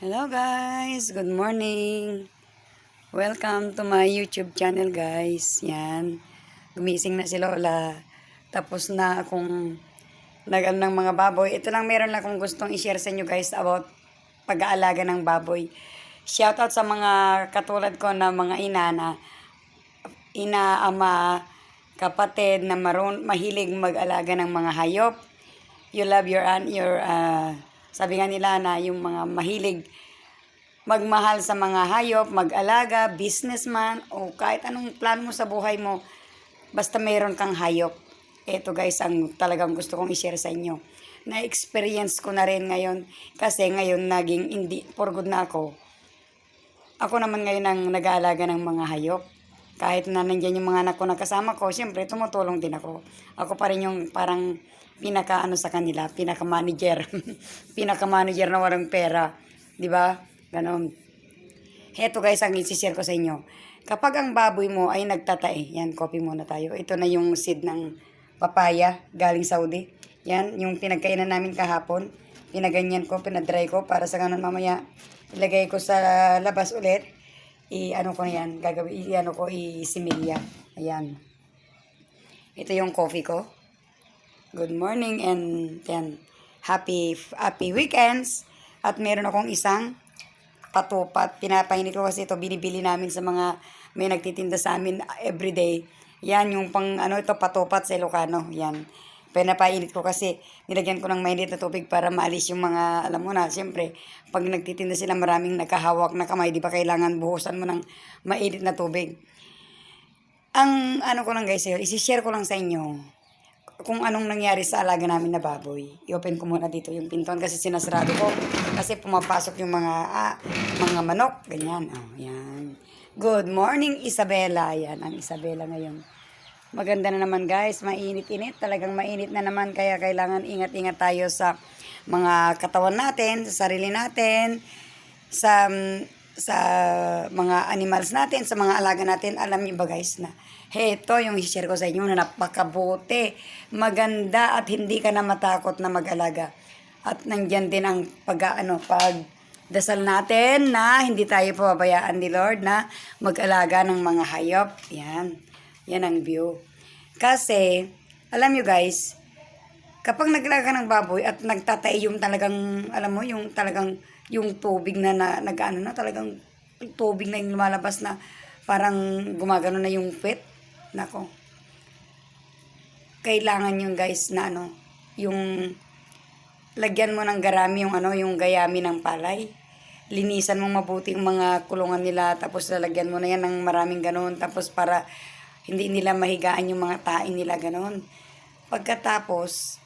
Hello guys! Good morning! Welcome to my YouTube channel guys. Yan. Gumising na si Lola. Tapos na akong nag ng mga baboy. Ito lang meron lang akong gustong i-share sa inyo guys about pag-aalaga ng baboy. Shoutout sa mga katulad ko na mga ina na ina, ama, kapatid na maroon, mahilig mag-alaga ng mga hayop. You love your, your uh, sabi nga nila na yung mga mahilig magmahal sa mga hayop, mag-alaga, businessman, o kahit anong plan mo sa buhay mo, basta mayroon kang hayop. Ito guys, ang talagang gusto kong i-share sa inyo. Na-experience ko na rin ngayon kasi ngayon naging hindi, for good na ako. Ako naman ngayon ang nag-aalaga ng mga hayop. Kahit na nandiyan yung mga anak ko na kasama ko, siyempre tumutulong din ako. Ako pa rin yung parang pinaka ano sa kanila, pinaka manager. pinaka manager na walang pera. 'Di ba? Ganon. Heto guys ang i-share ko sa inyo. Kapag ang baboy mo ay nagtatae, yan, copy muna tayo. Ito na yung seed ng papaya galing Saudi. Yan, yung pinagkainan namin kahapon. Pinaganyan ko, pinadry ko para sa ganun mamaya ilagay ko sa labas ulit. I ano ko na yan, gagawin, i ano ko, i-similya. Ayan. Ito yung coffee ko. Good morning and yan, happy happy weekends. At meron akong isang patupat. Pinapainit ko kasi ito, binibili namin sa mga may nagtitinda sa amin everyday. Yan, yung pang ano ito, patupat sa Ilocano. Yan. Pinapainit ko kasi nilagyan ko ng mainit na tubig para maalis yung mga, alam mo na, siyempre, pag nagtitinda sila maraming nakahawak na kamay, di ba kailangan buhusan mo ng mainit na tubig. Ang ano ko lang guys, isi-share ko lang sa inyo kung anong nangyari sa alaga namin na baboy. I-open ko muna dito yung pintuan kasi sinasarado ko. Kasi pumapasok yung mga ah, mga manok. Ganyan. Oh, yan. Good morning, Isabela. Yan, ang Isabela ngayon. Maganda na naman guys. Mainit-init. Talagang mainit na naman. Kaya kailangan ingat-ingat tayo sa mga katawan natin, sa sarili natin, sa sa mga animals natin, sa mga alaga natin, alam niyo ba guys na heto yung i-share ko sa inyo na napakabuti, maganda at hindi ka na matakot na mag-alaga. At nandyan din ang pag ano, pag dasal natin na hindi tayo pababayaan ni Lord na mag-alaga ng mga hayop. Yan. Yan ang view. Kasi, alam nyo guys, kapag naglaga ng baboy at nagtatay yung talagang, alam mo, yung talagang, yung tubig na, na nag-ano na, talagang tubig na yung lumalabas na parang gumagano na yung pet. Nako. Kailangan yung guys na ano, yung lagyan mo ng garami yung ano, yung gayami ng palay. Linisan mo mabuti yung mga kulungan nila, tapos lalagyan mo na yan ng maraming ganun, tapos para hindi nila mahigaan yung mga tain nila ganun. Pagkatapos,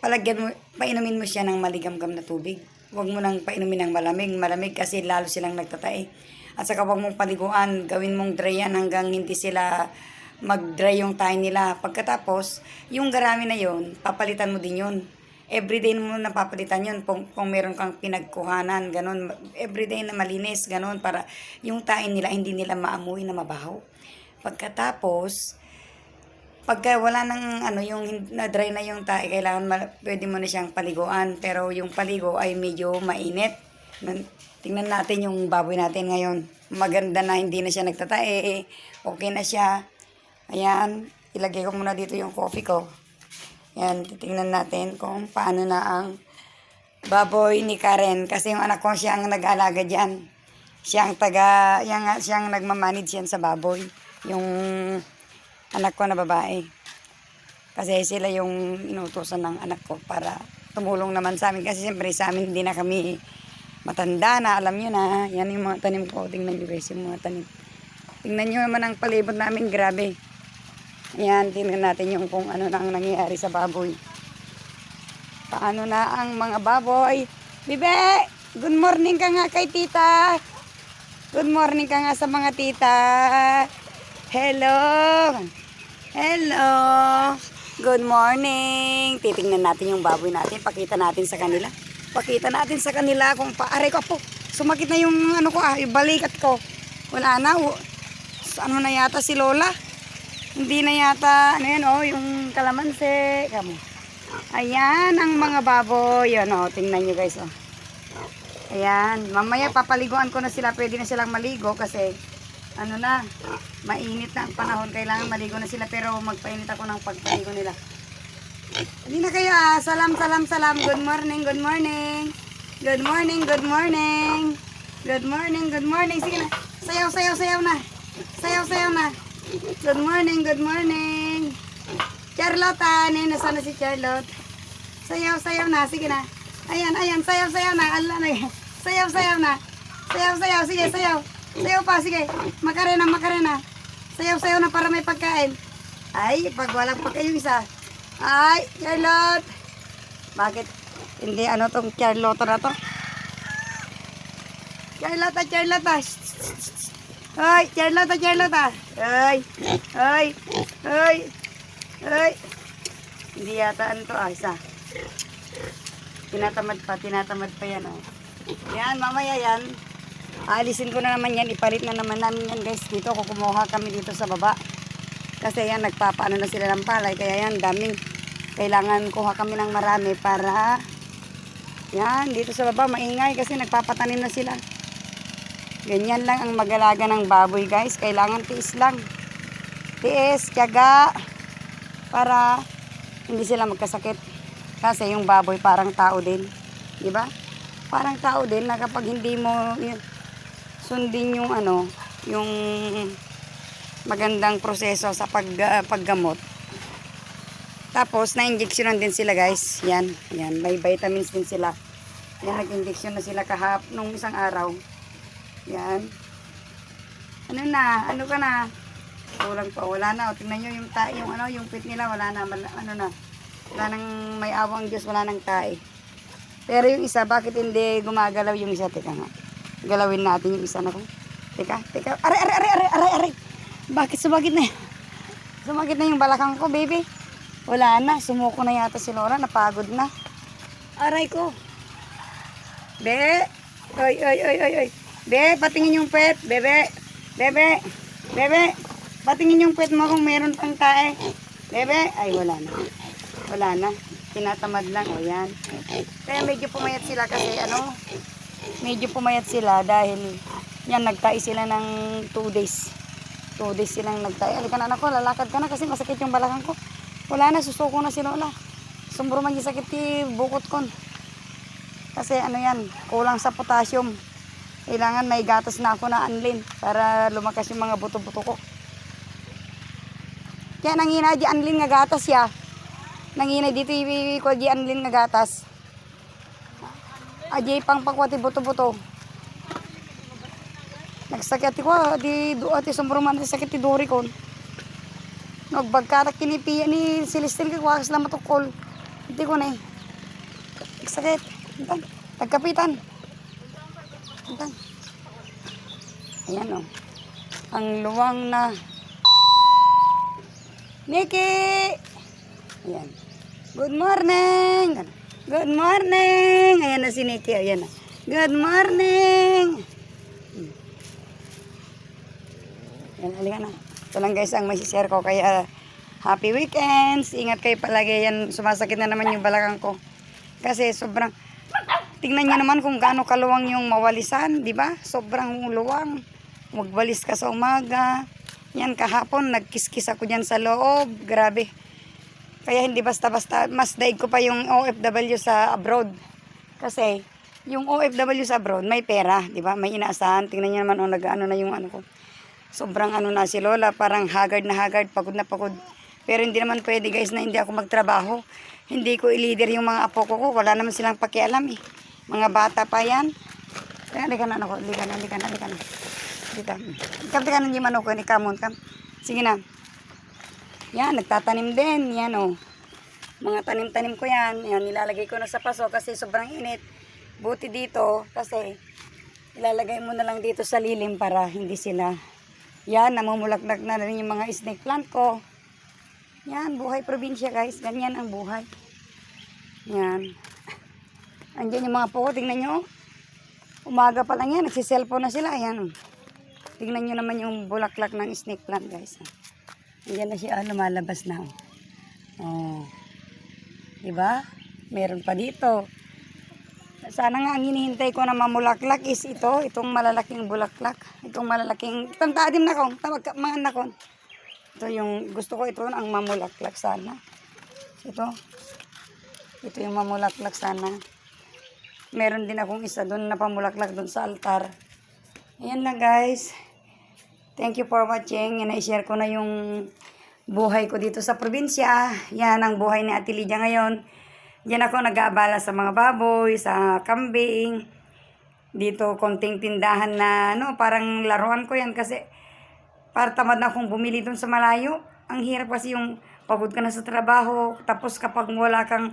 palagyan mo, painumin mo siya ng maligamgam na tubig. Huwag mo nang painumin ng malamig. Malamig kasi lalo silang nagtatae. At saka huwag mong paliguan. Gawin mong dry yan hanggang hindi sila mag-dry yung tayo nila. Pagkatapos, yung garami na yon papalitan mo din yun. Everyday mo napapalitan yun kung, kung meron kang pinagkuhanan, ganun. Everyday na malinis, ganun, para yung tain nila hindi nila maamoy na mabaho. Pagkatapos, pagka wala nang ano yung na dry na yung tae kailangan ma- pwede mo na siyang paliguan. Pero yung paligo ay medyo mainit. Nan- tingnan natin yung baboy natin ngayon. Maganda na hindi na siya nagtatae okay na siya. Ayan ilagay ko muna dito yung coffee ko. Yan titingnan natin kung paano na ang baboy ni Karen. Kasi yung anak ko siya ang nag-alaga diyan siya ang taga yang siya ang nagmamanage yan sa baboy. Yung anak ko na babae. Kasi sila yung inutusan ng anak ko para tumulong naman sa amin. Kasi siyempre sa amin hindi na kami matanda na. Alam nyo na, yan yung mga tanim ko. Tingnan nyo guys yung mga tanim. Tingnan nyo naman ang palibot namin, grabe. Yan, tingnan natin yung kung ano na ang nangyayari sa baboy. Paano na ang mga baboy. Bibe! Good morning ka nga kay tita. Good morning ka nga sa mga tita. Hello! Hello! Good morning! Titingnan natin yung baboy natin. Pakita natin sa kanila. Pakita natin sa kanila kung paare ko po. Sumakit na yung ano ko ah, yung balikat ko. Wala na. Ano na yata si Lola? Hindi na yata, ano yan oh, yung kalamansi. Kamo. Ayan ang mga baboy. Yan oh, tingnan nyo guys oh. Ayan, mamaya papaliguan ko na sila. Pwede na silang maligo kasi ano na, mainit na ang panahon. Kailangan maligo na sila pero magpainit ako ng pagpaligo nila. Hindi na kayo ah. Salam, salam, salam. Good morning, good morning. Good morning, good morning. Good morning, good morning. Sige na. Sayaw, sayaw, sayaw na. Sayaw, sayaw na. Good morning, good morning. Charlotte, ah. Nina, sana si Charlotte. Sayaw, sayaw na. Sige na. Ayan, ayan. Sayaw, sayaw na. Ala na. Sayaw, sayaw na. Sayaw, sayaw. Sige, sayaw. Sayaw pa, sige. Makarena, makarena. Sayaw, sayaw na para may pagkain. Ay, pag walang pagkain yung isa. Ay, Charlotte. Bakit? Hindi ano tong Charlotte na to? Charlotte, Charlotte. Shh. Ay, Charlotte, Charlotte. Ay, ay, ay, ay. Hindi yata ano to, ah, isa. Tinatamad pa, tinatamad pa yan, oh. Yan, mamaya yan. Alisin ko na naman yan, ipalit na naman namin yan guys dito. Kukumuha kami dito sa baba. Kasi yan, nagpapaano na sila ng palay. Kaya yan, daming kailangan kuha kami ng marami para yan, dito sa baba maingay kasi nagpapatanim na sila. Ganyan lang ang magalaga ng baboy guys. Kailangan tiis lang. Tiis, tiyaga. Para hindi sila magkasakit. Kasi yung baboy parang tao din. Di ba? Parang tao din na kapag hindi mo sundin yung ano, yung magandang proseso sa pag, ah, paggamot. Tapos, na-injectionan din sila guys. Yan, yan. May vitamins din sila. Yan, nag-injection na sila kahap nung isang araw. Yan. Ano na? Ano ka na? Kulang pa. Wala na. O, tingnan nyo yung, ta yung, ano, yung pit nila. Wala na. Mal- ano na. Wala nang may awang Diyos. Wala nang tae. Pero yung isa, bakit hindi gumagalaw yung isa? Teka nga. Galawin natin yung isa na ko. Teka, teka. Aray, aray, aray, aray, aray, aray. Bakit sumagit na? Sumagit na yung balakang ko, baby. Wala na. Sumuko na yata si Laura. Napagod na. Aray ko. Be. Oy, oy, oy, oy, oy. Be, patingin yung pet. Bebe. Bebe. Bebe. Patingin yung pet mo kung meron pang tae. Bebe. Ay, wala na. Wala na. Tinatamad lang. O, yan. Kaya medyo pumayat sila kasi ano, medyo pumayat sila dahil yan, nagtae sila ng 2 days. 2 days silang nagtae. Alika na anak ko, lalakad ka na kasi masakit yung balakang ko. Wala na, susuko na si Lola. Sumbro man yung sakit ti bukot kon. Kasi ano yan, kulang sa potassium. Kailangan may gatas na ako na anlin para lumakas yung mga buto-buto ko. Kaya nangina di anlin nga gatas ya. Nangina dito ko di anlin nga gatas. Ajay pang pakwati buto-buto. Nagsakit ko, di do ati sumbruman ti sakit ti duri kon. Nagbagkatak kinipiya ni Celestine kay wakas lang matukol. Hindi ko na eh. Nagsakit. Itan. Tagkapitan. Itan. Ayan o. Ang luwang na. Nikki! Ayan. Good morning! Good morning! Ayan na si Nikki. Ayan na. Good morning! Yan, halika na. Ito lang guys ang may share ko. Kaya happy weekends. Ingat kayo palagi. Yan, sumasakit na naman yung balakang ko. Kasi sobrang, tingnan nyo naman kung gaano kaluwang yung mawalisan, di ba? Sobrang luwang. Magwalis ka sa umaga. Yan, kahapon, nagkiskis ako dyan sa loob. Grabe. Kaya hindi basta-basta, mas daig ko pa yung OFW sa abroad. Kasi, yung OFW sa abroad, may pera, di ba? May inaasahan. Tingnan nyo naman, oh, nag-ano na yung ano ko. Sobrang ano na si Lola, parang haggard na haggard, pagod na pagod. Pero hindi naman pwede guys na hindi ako magtrabaho. Hindi ko i-leader yung mga apo ko, wala naman silang pakialam eh. Mga bata pa yan. Kaya halika na ako, halika na, halika na, halika na. Dito. Kam, ka na yung manok ko, Kamon, kam. Sige na. Yan, nagtatanim din, yan oh. Mga tanim-tanim ko yan, yan, nilalagay ko na sa paso kasi sobrang init. Buti dito, kasi ilalagay mo na lang dito sa lilim para hindi sila yan, namumulaklak na rin yung mga snake plant ko. Yan, buhay probinsya guys. Ganyan ang buhay. Yan. Andiyan yung mga puko, tingnan nyo. Umaga pa lang yan, nagsiselfone na sila. Yan. Tingnan nyo naman yung bulaklak ng snake plant guys. Andiyan na siya, ah, lumalabas na. Oh. Diba? Meron pa dito. Sana nga ang hinihintay ko na mamulaklak is ito, itong malalaking bulaklak. Itong malalaking, itong taadim na kong, tawag mga anak ko. Ito yung, gusto ko ito ang mamulaklak sana. Ito. Ito yung mamulaklak sana. Meron din akong isa doon na pamulaklak doon sa altar. Ayan lang guys. Thank you for watching. Yan, i-share ko na yung buhay ko dito sa probinsya. Yan ang buhay ni Ate Lydia ngayon. Diyan ako nag-aabala sa mga baboy, sa kambing. Dito, konting tindahan na, ano, parang laruan ko yan kasi para tamad na akong bumili doon sa malayo. Ang hirap kasi yung pagod ka na sa trabaho, tapos kapag wala kang